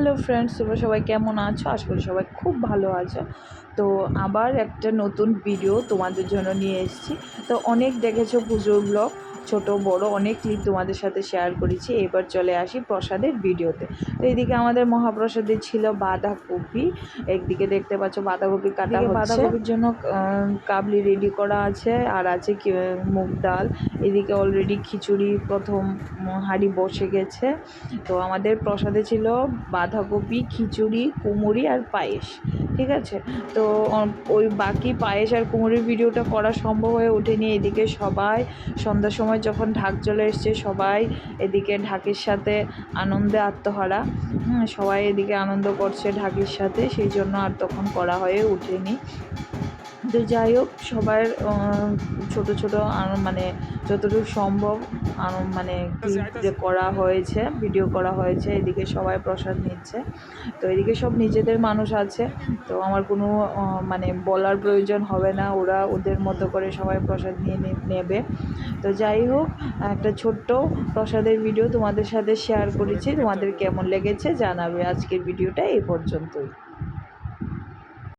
Hello friends তোমরা সবাই কেমন আছো? আশা করি সবাই খুব ভালো আছো। তো আবার একটা নতুন ভিডিও তোমাদের জন্য নিয়ে এসেছি। তো অনেক দেখেছ পুজোর ব্লগ ছোট বড় অনেক ক্লিপ তোমাদের সাথে শেয়ার করেছি। এবার চলে আসি প্রসাদের ভিডিওতে। তো এইদিকে আমাদের মহাপ্রসাদে ছিল বাঁধাকপি। একদিকে দেখতে পাচ্ছ বাঁধাকপি কাটা বাঁধাকপির জন্য কাবলি রেডি করা আছে। আর আছে মুগ ডাল। এদিকে অলরেডি খিচুড়ি প্রথম হাঁড়ি বসে গেছে। তো আমাদের প্রসাদে ছিল বাঁধাকপি খিচুড়ি কুমুরি আর পায়েস। ঠিক আছে? তো ওই বাকি পায়েস আর কুমুরির ভিডিওটা করা সম্ভব হয়ে ওঠেনি। এদিকে সবাই সন্ধ্যার সময় যখন ঢাক চলে এসছে, সবাই এদিকে ঢাকের সাথে আনন্দে আত্মহারা। সবাই এদিকে আনন্দ করছে ঢাকের সাথে, সেই জন্য আর তখন করা হয়ে ওঠেনি। তো যাই হোক, সবার ছোটো ছোটো মানে যতটুকু সম্ভব মানে যে করা হয়েছে, ভিডিও করা হয়েছে, এদিকে সবাই প্রসাদ নিচ্ছে। তো এদিকে সব নিজেদের মানুষ আছে, তো আমার কোনো মানে বলার প্রয়োজন হবে না, ওরা ওদের মতো করে সবাই প্রসাদ নিয়ে নেবে। তো যাই হোক, একটা ছোট্ট প্রসাদের ভিডিও তোমাদের সাথে শেয়ার করেছি, তোমাদের কেমন লেগেছে জানাবে আজকের ভিডিওটা এই পর্যন্তই।